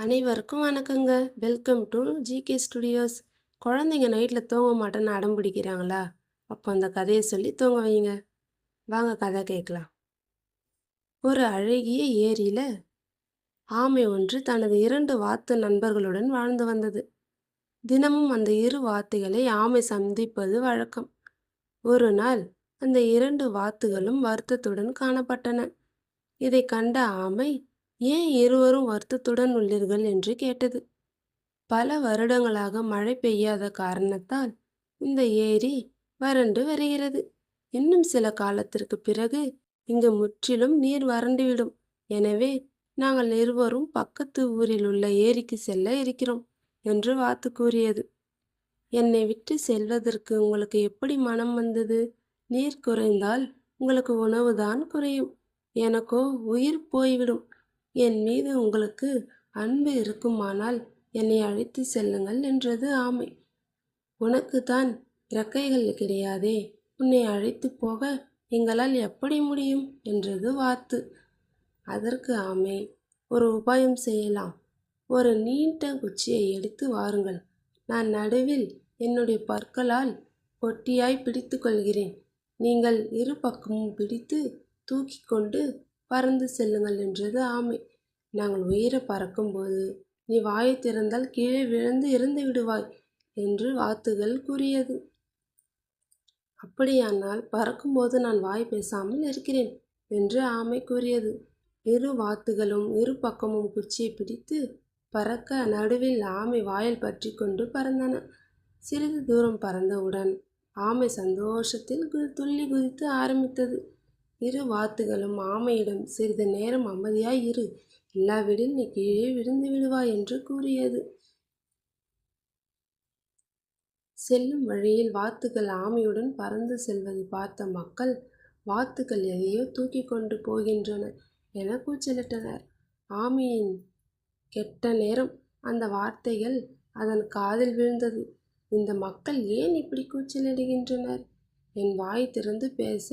அனைவருக்கும் வணக்கங்க. Welcome to GK studios குழந்தைங்க நைட்டில் தூங்க மாட்டேன்னு அடம் பிடிக்கிறாங்களா? அப்போ அந்த கதையை சொல்லி தூங்க வைங்க. வாங்க கதை கேட்கலாம். ஒரு அழகிய ஏரியில் ஆமை ஒன்று தனது இரண்டு வாத்து நண்பர்களுடன் வாழ்ந்து வந்தது. தினமும் அந்த இரு வாத்துகளை ஆமை சந்திப்பது வழக்கம். ஒரு நாள் அந்த இரண்டு வாத்துகளும் வருத்தத்துடன் காணப்பட்டன. இதை கண்ட ஆமை ஏன் இருவரும் வருத்தத்துடன் உள்ளீர்கள் என்று கேட்டது. பல வருடங்களாக மழை பெய்யாத காரணத்தால் இந்த ஏரி வறண்டு வருகிறது. இன்னும் சில காலத்திற்கு பிறகு இங்கு முற்றிலும் நீர் வறண்டுவிடும். எனவே நாங்கள் இருவரும் பக்கத்து ஊரில் உள்ள ஏரிக்கு செல்ல இருக்கிறோம் என்று வாத்து கூறியது. என்னை விட்டு செல்வதற்கு உங்களுக்கு எப்படி மனம் வந்தது? நீர் குறைந்தால் உங்களுக்கு உணவுதான் குறையும். எனக்கோ உயிர் போய்விடும். என் மீது உங்களுக்கு அன்பு இருக்குமானால் என்னை அழைத்து செல்லுங்கள் என்றது ஆமை. உனக்கு தான் இறக்கைகள் கிடையாதே. உன்னை அழைத்து போக எங்களால் எப்படி முடியும் என்றது வாத்து. அதற்கு ஆமை ஒரு உபாயம் செய்யலாம். ஒரு நீண்ட குச்சியை எடுத்து வாருங்கள். நான் நடுவில் என்னுடைய பற்களால் பொட்டியாய் பிடித்து கொள்கிறேன். நீங்கள் இரு பக்கமும் பிடித்து தூக்கி கொண்டு பறந்து செல்லுங்கள் என்றது ஆமை. நாங்கள் உயிர பறக்கும்போது நீ வாயை திறந்தால் கீழே விழுந்து இறந்து விடுவாய் என்று வாத்துகள் கூறியது. அப்படியானால் பறக்கும்போது நான் வாய் பேசாமல் இருக்கிறேன் என்று ஆமை கூறியது. இரு வாத்துகளும் இரு பக்கமும் குச்சியை பிடித்து பறக்க நடுவில் ஆமை வாயில் பற்றி கொண்டு பறந்தன. சிறிது தூரம் பறந்தவுடன் ஆமை சந்தோஷத்தில் கு- துள்ளி குதித்து ஆரம்பித்தது. இரு வாத்துகளும் ஆமையிடம் சிறிது நேரம் அமைதியாய் இரு. இல்லாவிடில் நீ கீழே விழுந்து விடுவாய் என்று கூறியது. செல்லும் வழியில் வாத்துகள் ஆமையுடன் பறந்து செல்வதை பார்த்த மக்கள் வாத்துகள் எதையோ தூக்கி கொண்டு போகின்றன என கூச்சலிட்டனர். ஆமையின் கெட்ட நேரம் அந்த வார்த்தைகள் அதன் காதில் விழுந்தது. இந்த மக்கள் ஏன் இப்படி கூச்சலிடுகின்றனர்? என் வாய் திறந்து பேச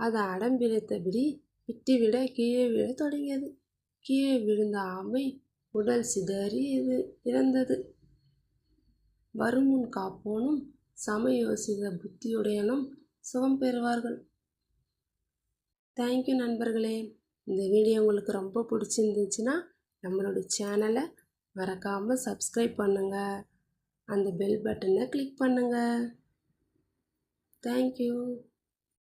அது அடம் பிடித்தபடி விட்டுவிட கீழே விழத் தொடங்கியது. கீழே விழுந்த ஆமை உடல் சிதறி இது இறந்தது. வருமுன் காப்போனும் சமயோசித புத்தியுடையனும் சுகம் பெறுவார்கள். தேங்க்யூ நண்பர்களே. இந்த வீடியோ உங்களுக்கு ரொம்ப பிடிச்சிருந்துச்சுன்னா நம்மளோட சேனலை மறக்காமல் சப்ஸ்கிரைப் பண்ணுங்கள் அந்த பெல் பட்டனை கிளிக் பண்ணுங்கள் தேங்க்யூ